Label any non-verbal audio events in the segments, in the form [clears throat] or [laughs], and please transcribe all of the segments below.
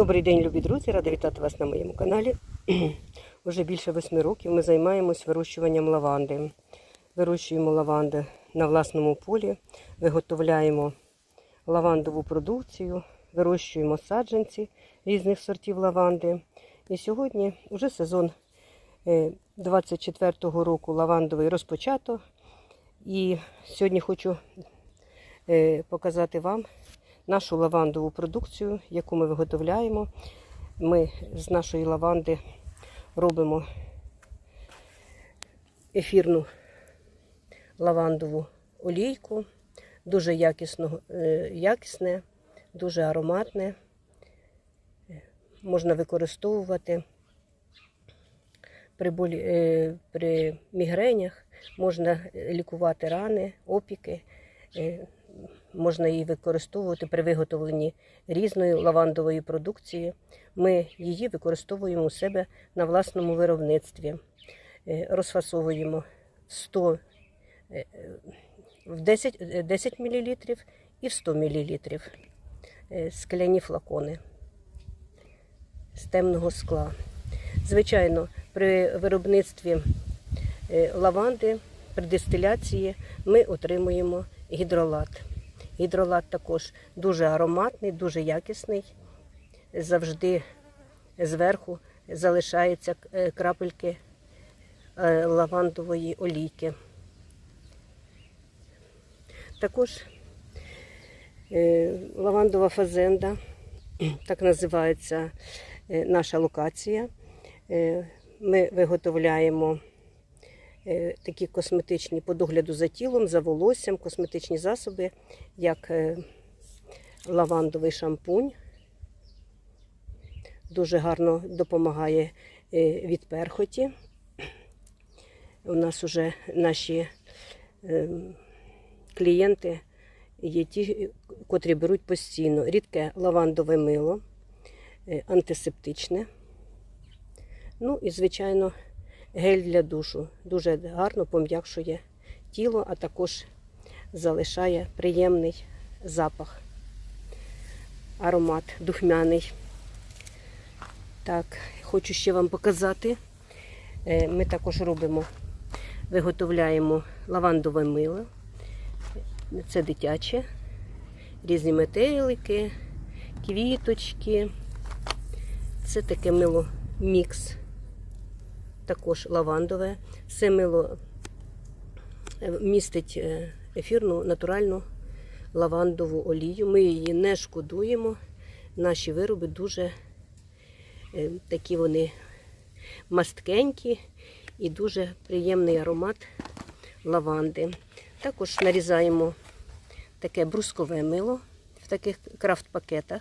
Добрий день, любі друзі! Рада вітати вас на моєму каналі. [clears throat] Уже більше восьми років ми займаємось вирощуванням лаванди. Вирощуємо лаванди на власному полі, виготовляємо лавандову продукцію, вирощуємо саджанці різних сортів лаванди. І сьогодні вже сезон е, 24-го року лавандовий розпочато. І сьогодні хочу е, показати вам нашу лавандову продукцію, яку ми виготовляємо. Ми з нашої лаванди робимо ефірну лавандову олійку, дуже якісно, е, якісне, дуже ароматне. Можна використовувати при, болі, е, при мігренях, можна лікувати рани, опіки. Е, Можна її використовувати при виготовленні різної лавандової продукції. Ми її використовуємо у себе на власному виробництві. Е, Розфасовуємо 100, е, в 10, е, 10 мл і в 100 мл скляні флакони з темного скла. Звичайно, при виробництві лаванди, при дистиляції ми отримуємо гідролат. Гідролат також дуже ароматний, дуже якісний. Завжди зверху залишаються е, крапельки е, лавандової олійки. Також е, лавандова фазенда, [clears throat] так називається наша локація. Ми виготовляємо такі косметичні по догляду за тілом, за волоссям, косметичні засоби, як е, лавандовий шампунь. Дуже гарно допомагає е, від перхоті. У нас вже наші е, клієнти є ті, котрі беруть постійно рідке лавандове мило, е, антисептичне. Ну і, звичайно, гель для душу. Дуже гарно пом'якшує тіло, а також залишає приємний запах, аромат духмяний. Так, хочу ще вам показати. Е, Ми також робимо, виготовляємо лавандове мило. Це дитяче, різні метелики, квіточки. Це таке мило мікс, також лавандове. Це мило е, містить е, ефірну натуральну лавандову олію. Ми її не шкодуємо. Наші вироби дуже е, такі вони масткенькі і дуже приємний аромат лаванди. Також нарізаємо таке брускове мило в таких крафт-пакетах.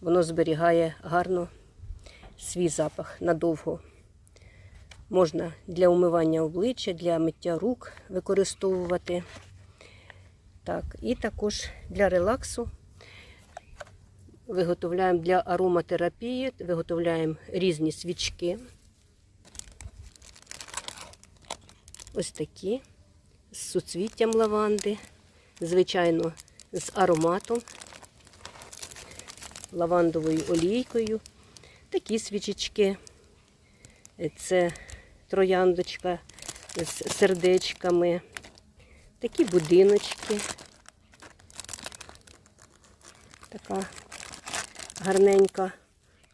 Воно зберігає гарно свій запах надовго. Можна для умивання обличчя, для миття рук використовувати. Так, і також для релаксу виготовляємо для ароматерапії, виготовляємо різні свічки. Ось такі з суцвіттям лаванди, звичайно, з ароматом, лавандовою олійкою. Такі свічечки. Це трояндочка з сердечками, такі будиночки. Така гарненька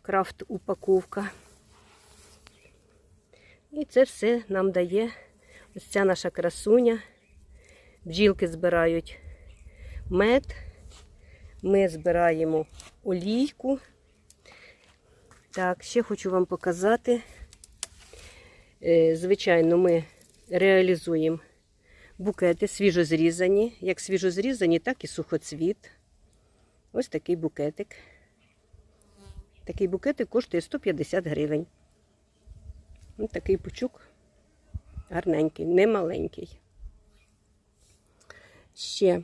крафт-упаковка. І це все нам дає ось ця наша красуня. Бджілки збирають мед, ми збираємо олійку. Так, ще хочу вам показати. Е, Звичайно, ми реалізуємо букети свіжозрізані. Як свіжозрізані, так і сухоцвіт. Ось такий букетик. Такий букетик коштує 150 гривень. Ось такий пучок гарненький, не маленький. Ще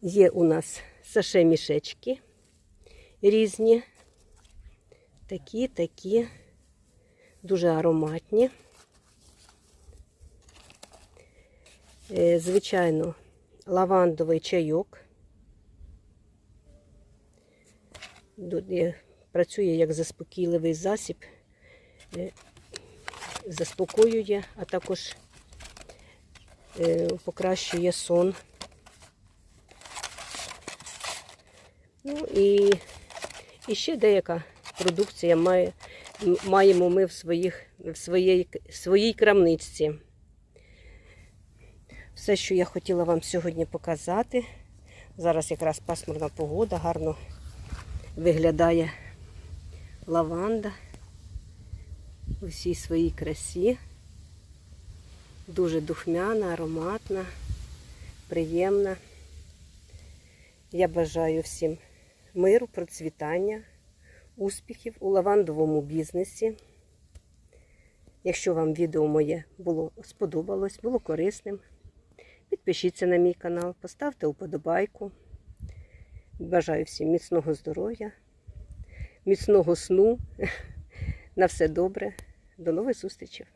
є у нас саше мішечки різні. Такі, такі, дуже ароматні. Е, Звичайно, лавандовий чайок. Працює як заспокійливий засіб, е, заспокоює, а також е, покращує сон. Ну і, і ще деяка продукція має, маємо ми в, своїх, в своїй, своїй крамничці. Все, що я хотіла вам сьогодні показати. Зараз якраз пасмурна погода, гарно виглядає лаванда у всій своїй красі. Дуже духмяна, ароматна, приємна. Я бажаю всім миру, процвітання, успіхів у лавандовому бізнесі. Якщо вам відео моє було сподобалось, було корисним, підпишіться на мій канал, поставте уподобайку. Бажаю всім міцного здоров'я, міцного сну. [laughs] На все добре. До нових зустрічей!